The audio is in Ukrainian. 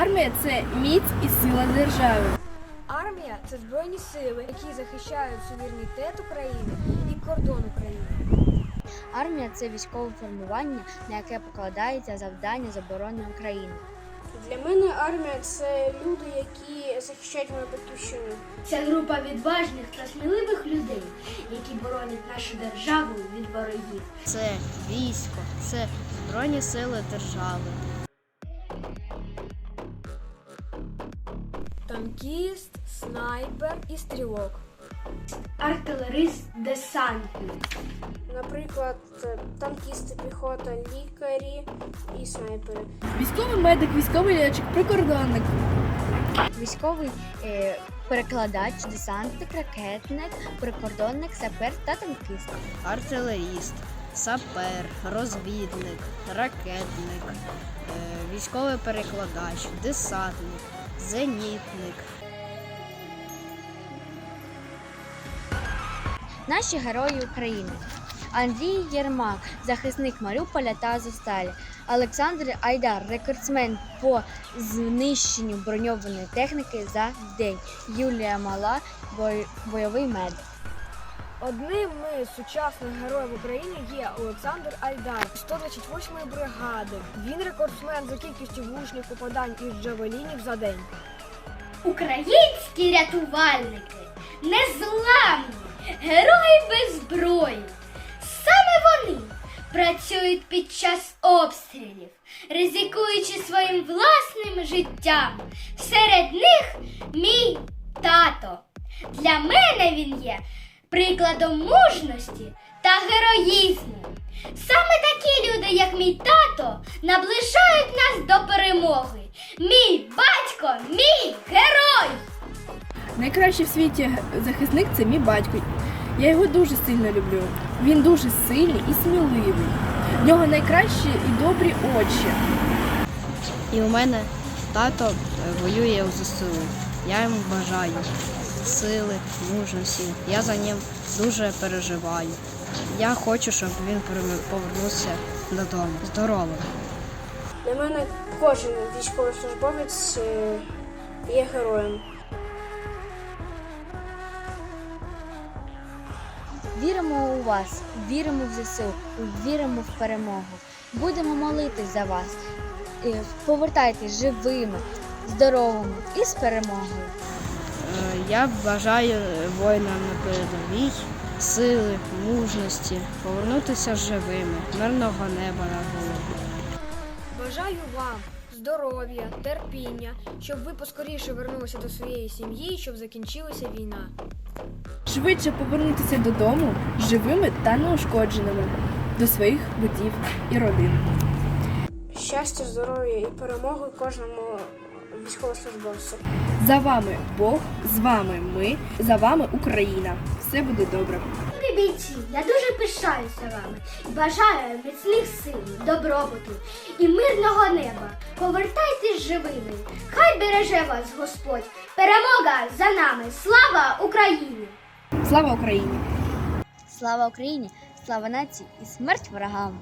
Армія це міць і сила держави. Армія це збройні сили, які захищають суверенітет України і кордон України. Армія це військове формування, на яке покладається завдання з оборони України. Для мене армія це люди, які захищають мою батьківщину. Це група відважних та сміливих людей, які боронять нашу державу від ворогів. Це військо, це збройні сили держави. Танкіст, снайпер і стрілок. Артилерист, десантник. Наприклад, танкісти, піхота, лікарі і снайпери. Військовий медик, військовий льотчик, прикордонник. Військовий е, перекладач, десантник, ракетник, прикордонник, сапер та танкіст. артилеріст, сапер, розвідник, ракетник, е, військовий перекладач, десантник, зенітник. Наші герої України. Андрій Єрмак, захисник Маріуполя та Азовсталі. Олександр Айдар, рекордсмен по знищенню броньованої техніки за день. Юлія Мала, бой- бойовий медик. Одним із сучасних героїв України є Олександр Айдар, 128-ї бригади. Він рекордсмен за кількістю влучних попадань із джавелінів за день. Українські рятувальники незламні, герої без зброї. Саме вони працюють під час обстрілів, ризикуючи своїм власним життям. Серед них мій тато. Для мене він є прикладом мужності та героїзму. Саме такі люди, як мій тато, наближають нас до перемоги. Мій батько, мій герой! Найкращий в світі захисник це мій батько. Я його дуже сильно люблю. Він дуже сильний і сміливий. В нього найкращі і добрі очі. І у мене тато воює у ЗСУ. Я йому бажаю сили, мужності. Я за ним дуже переживаю. Я хочу, щоб він повернувся додому здоровим. Для мене кожен військовослужбовець е, є героєм. Віримо у вас, віримо в ЗСУ, віримо в перемогу. Будемо молитись за вас. Е, Повертайтесь живими, здоровими і з перемогою. Я бажаю воїнам на передовій сили, мужності, повернутися живими, мирного неба на голову. Бажаю вам здоров'я, терпіння, щоб ви поскоріше вернулися до своєї сім'ї щоб закінчилася війна. Швидше повернутися додому живими та неушкодженими до своїх будів і родин. Щастя, здоров'я і перемоги кожному військовослужбовцю. За вами Бог, з вами ми, за вами Україна. Все буде добре. Бійці, я дуже пишаюся вами і бажаю міцних сил, добробуту і мирного неба. Повертайтесь живими. Хай береже вас Господь. Перемога за нами. Слава Україні! Слава Україні! Слава Україні! Слава нації і смерть ворогам!